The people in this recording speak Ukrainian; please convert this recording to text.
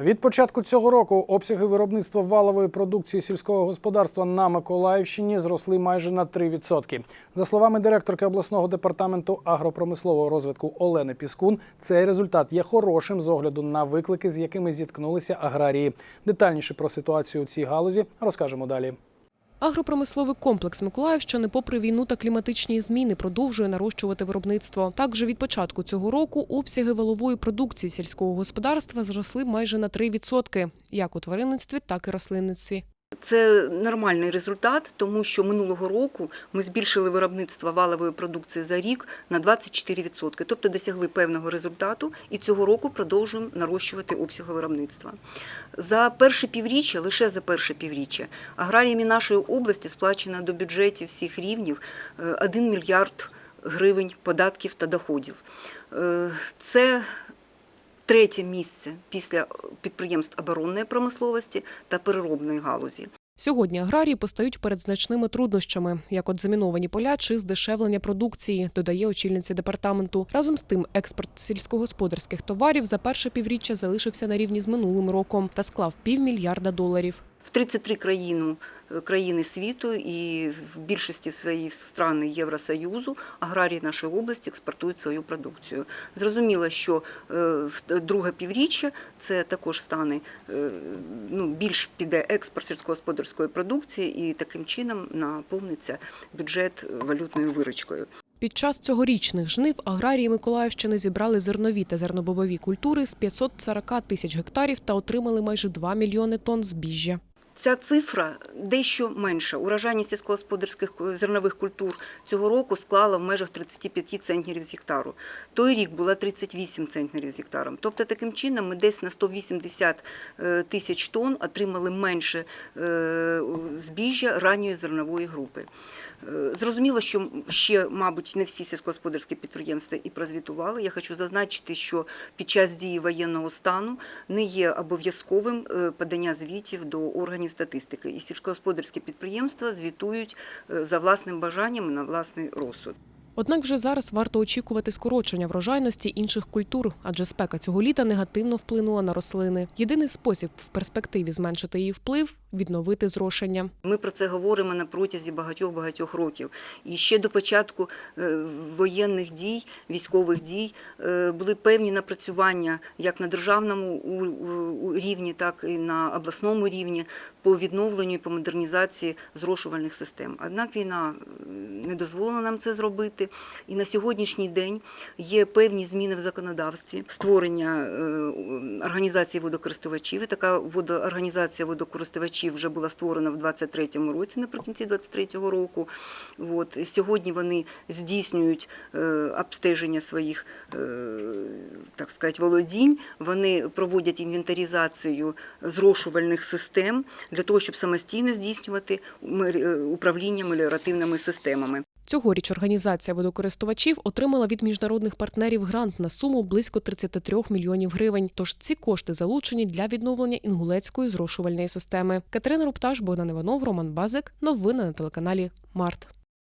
Від початку цього року обсяги виробництва валової продукції сільського господарства на Миколаївщині зросли майже на 3%. За словами директорки обласного департаменту агропромислового розвитку Олени Піскун, цей результат є хорошим з огляду на виклики, з якими зіткнулися аграрії. Детальніше про ситуацію у цій галузі розкажемо далі. Агропромисловий комплекс Миколаївщини, попри війну та кліматичні зміни, продовжує нарощувати виробництво. Також від початку цього року обсяги валової продукції сільського господарства зросли майже на 3%, як у тваринництві, так і рослинництві. Це нормальний результат, тому що минулого року ми збільшили виробництво валової продукції за рік на 24%, тобто досягли певного результату, і цього року продовжуємо нарощувати обсяги виробництва. За перше півріччя, лише за перше півріччя, аграріями нашої області сплачено до бюджетів всіх рівнів е, 1 мільярд гривень податків та доходів. Е, Це третє місце після підприємств оборонної промисловості та переробної галузі. Сьогодні аграрії постають перед значними труднощами, як от заміновані поля чи здешевлення продукції, додає очільниця департаменту. Разом з тим, експорт сільськогосподарських товарів за перше півріччя залишився на рівні з минулим роком та склав півмільярда доларів. В 33 країну, країни світу і в більшості своїх стран Євросоюзу аграрії нашої області експортують свою продукцію. Зрозуміло, що е, друге півріччя це також стане е, ну, більш піде експорт сільськогосподарської продукції, і таким чином наповниться бюджет валютною виручкою. Під час цьогорічних жнив аграрії Миколаївщини зібрали зернові та зернобобові культури з 540 тисяч гектарів та отримали майже 2 мільйони тонн збіжжя. Ця цифра дещо менша. Урожайність сільськогосподарських зернових культур цього року склала в межах 35 центнерів з гектару. Той рік була 38 центнерів з гектаром. Тобто таким чином ми десь на 180 тисяч тонн отримали менше е, збіжжя ранньої зернової групи. Е, Зрозуміло, що ще, мабуть, не всі сільськогосподарські підприємства і прозвітували. Я хочу зазначити, що під час дії воєнного стану не є обов'язковим е, подання звітів до органів статистики. І сільськогосподарські підприємства звітують е, за власним бажанням на власний розсуд. Однак вже зараз варто очікувати скорочення врожайності інших культур, адже спека цього літа негативно вплинула на рослини. Єдиний спосіб в перспективі зменшити її вплив відновити зрошення. Ми про це говоримо на протязі багатьох-багатьох років. І ще до початку е, воєнних дій, військових дій е, були певні напрацювання як на державному рівні, так і на обласному рівні по відновленню і по модернізації зрошувальних систем. Однак війна е, не дозволила нам це зробити. І на сьогоднішній день є певні зміни в законодавстві, створення е, організації водокористувачів. І така водо- організація водокористувачів вже була створена в 23-му році, наприкінці 23-го року. От. Сьогодні вони здійснюють е, обстеження своїх е, так сказати, володінь, вони проводять інвентаризацію зрошувальних систем для того, щоб самостійно здійснювати управління меліоративними системами. Цьогоріч організація водокористувачів отримала від міжнародних партнерів грант на суму близько 33 мільйонів гривень. Тож ці кошти залучені для відновлення інгулецької зрошувальної системи. Катерина Рупташ, Богдан Іванов, Роман Базик. Новини на телеканалі Март.